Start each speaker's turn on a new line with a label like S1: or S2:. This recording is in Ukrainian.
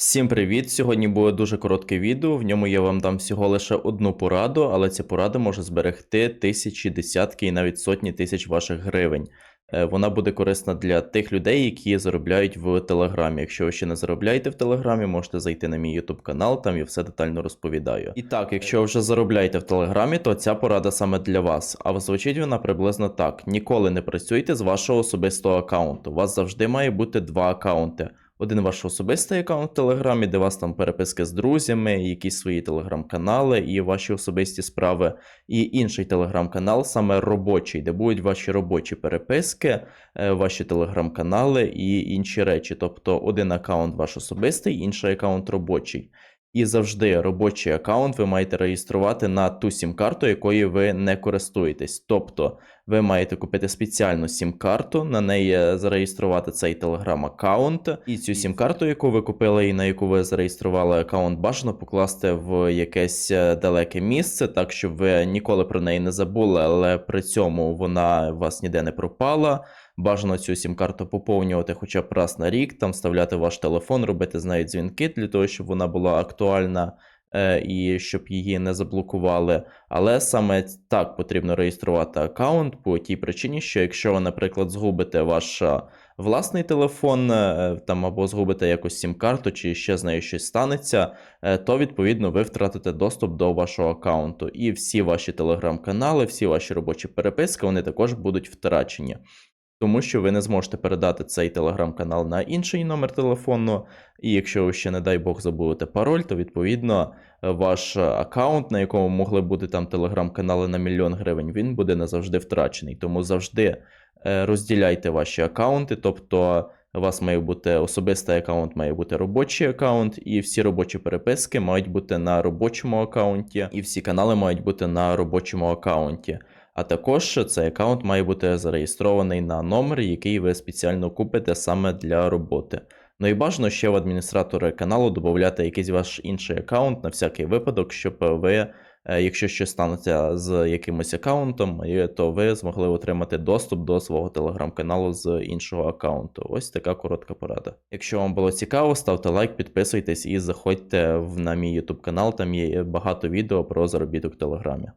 S1: Всім привіт! Сьогодні буде дуже коротке відео. В ньому я вам дам всього лише одну пораду, але ця порада може зберегти тисячі, десятки і навіть сотні тисяч ваших гривень. Е, Вона буде корисна для тих людей, які заробляють в Телеграмі. Якщо ви ще не заробляєте в Телеграмі, можете зайти на мій YouTube канал, там я все детально розповідаю. І так, якщо вже заробляєте в Телеграмі, то ця порада саме для вас. А звучить вона приблизно так: ніколи не працюйте з вашого особистого аккаунту. У вас завжди має бути два аккаунти. Один ваш особистий аккаунт в Телеграмі, де у вас там переписки з друзями, якісь свої телеграм-канали і ваші особисті справи, і інший телеграм-канал, саме робочий, де будуть ваші робочі переписки, е, ваші телеграм-канали і інші речі. Тобто один аккаунт ваш особистий, інший аккаунт робочий. І завжди робочий аккаунт ви маєте реєструвати на ту сім-карту, якою ви не користуєтесь. Тобто ви маєте купити спеціальну сім-карту, на неї зареєструвати цей телеграм-аккаунт, і цю сім-карту, яку ви купили і на яку ви зареєстрували аккаунт, бажано покласти в якесь е, далеке місце, так щоб ви ніколи про неї не забули, але при цьому вона у вас ніде не пропала. Бажано цю сім-карту поповнювати хоча б раз на рік, там вставляти ваш телефон, робити з нею дзвінки для того, щоб вона була актуальна е, і щоб її не заблокували. Але саме так потрібно реєструвати аккаунт по тій причині, що якщо ви, наприклад, згубите ваш е, власний телефон е, там або згубите якусь сім-карту, чи ще з нею щось станеться, то відповідно ви втратите доступ до вашого аккаунту. І всі ваші телеграм-канали, всі ваші робочі переписки, вони також будуть втрачені. Тому що ви не зможете передати цей телеграм-канал на інший номер телефону, і якщо ви ще, не дай Бог, забудете пароль, то відповідно ваш аккаунт, на якому могли бути там телеграм-канали на мільйон гривень, він буде назавжди втрачений. Тому завжди е, розділяйте ваші аккаунти, тобто у вас має бути особистий аккаунт, має бути робочий аккаунт, і всі робочі переписки мають бути на робочому аккаунті, і всі канали мають бути на робочому аккаунті. А також цей аккаунт має бути зареєстрований на номер, який ви спеціально купите саме для роботи. Ну і бажано ще в адміністратори каналу додати якийсь ваш інший аккаунт на всякий випадок, щоб ви, е, якщо щось станеться з якимось аккаунтом, то ви змогли отримати доступ до свого телеграм-каналу з іншого аккаунту. Ось така коротка порада. Якщо вам було цікаво, ставте лайк, підписуйтесь і заходьте на мій YouTube канал, там є багато відео про заробіток в Телеграмі.